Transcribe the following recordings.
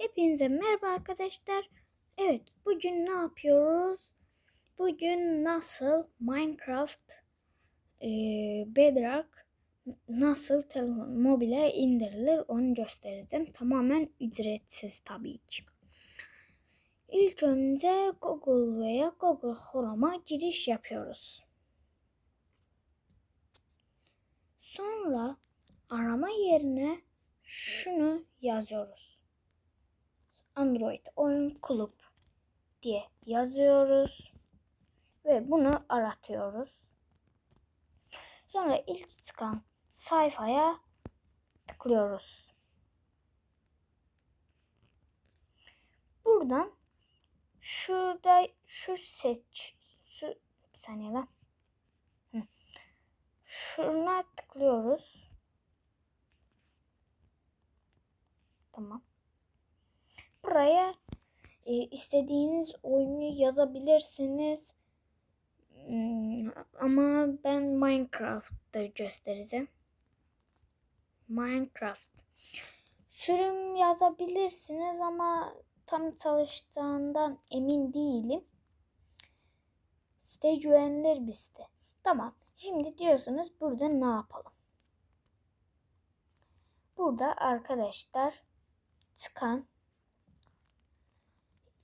Hepinize merhaba arkadaşlar. Evet, bugün ne yapıyoruz? Bugün nasıl Minecraft e, Bedrock nasıl telefon mobile indirilir onu göstereceğim. Tamamen ücretsiz tabii ki. İlk önce Google veya Google Chrome'a giriş yapıyoruz. Sonra arama yerine şunu yazıyoruz. Android oyun kulüp diye yazıyoruz ve bunu aratıyoruz. Sonra ilk çıkan sayfaya tıklıyoruz. Buradan şurada şu seç şu bir saniye lan. Şuna tıklıyoruz. Tamam. Buraya e, istediğiniz oyunu yazabilirsiniz. Hmm, ama ben Minecraft'ta göstereceğim. Minecraft. Sürüm yazabilirsiniz ama tam çalıştığından emin değilim. Site güvenilir bir site. Tamam. Şimdi diyorsunuz burada ne yapalım? Burada arkadaşlar çıkan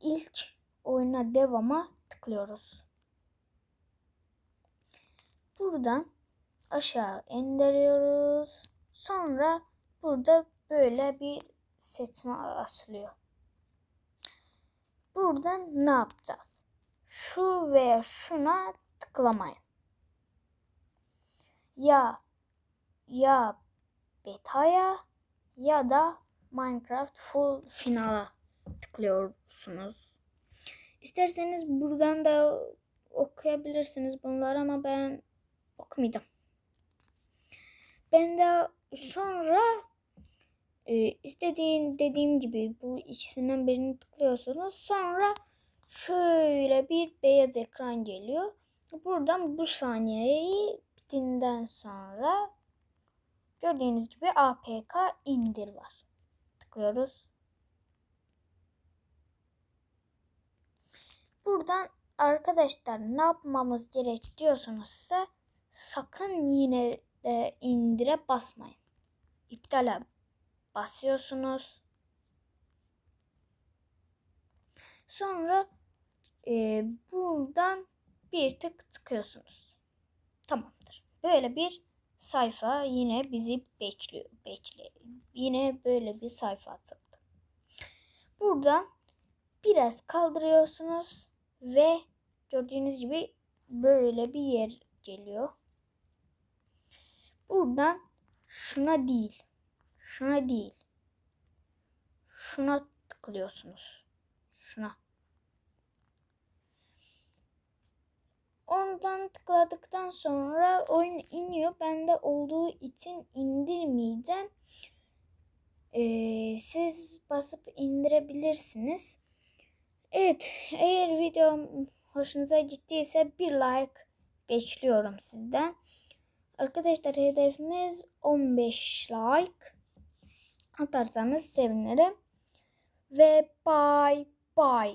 ilk oyuna devama tıklıyoruz. Buradan aşağı indiriyoruz. Sonra burada böyle bir seçme açılıyor. Buradan ne yapacağız? Şu veya şuna tıklamayın. Ya ya beta'ya ya da Minecraft full finala tıklıyorsunuz. İsterseniz buradan da okuyabilirsiniz bunları ama ben okumayacağım. Ben de sonra e, istediğin dediğim gibi bu ikisinden birini tıklıyorsunuz. Sonra şöyle bir beyaz ekran geliyor. Buradan bu saniyeyi bittiğinden sonra gördüğünüz gibi APK indir var. Tıklıyoruz. Buradan arkadaşlar ne yapmamız gerek diyorsunuzsa sakın yine de indire basmayın. İptale basıyorsunuz. Sonra e, buradan bir tık tıkıyorsunuz. Tamamdır. Böyle bir sayfa yine bizi bekliyor. Bekle. Yine böyle bir sayfa atıldı. Buradan biraz kaldırıyorsunuz ve gördüğünüz gibi böyle bir yer geliyor. Buradan şuna değil, şuna değil, şuna tıklıyorsunuz. Şuna. Ondan tıkladıktan sonra oyun iniyor. Bende olduğu için indirmeyeceğim. Ee, siz basıp indirebilirsiniz. Evet, eğer videom hoşunuza gittiyse bir like bekliyorum sizden. Arkadaşlar hedefimiz 15 like atarsanız sevinirim. Ve bye bye.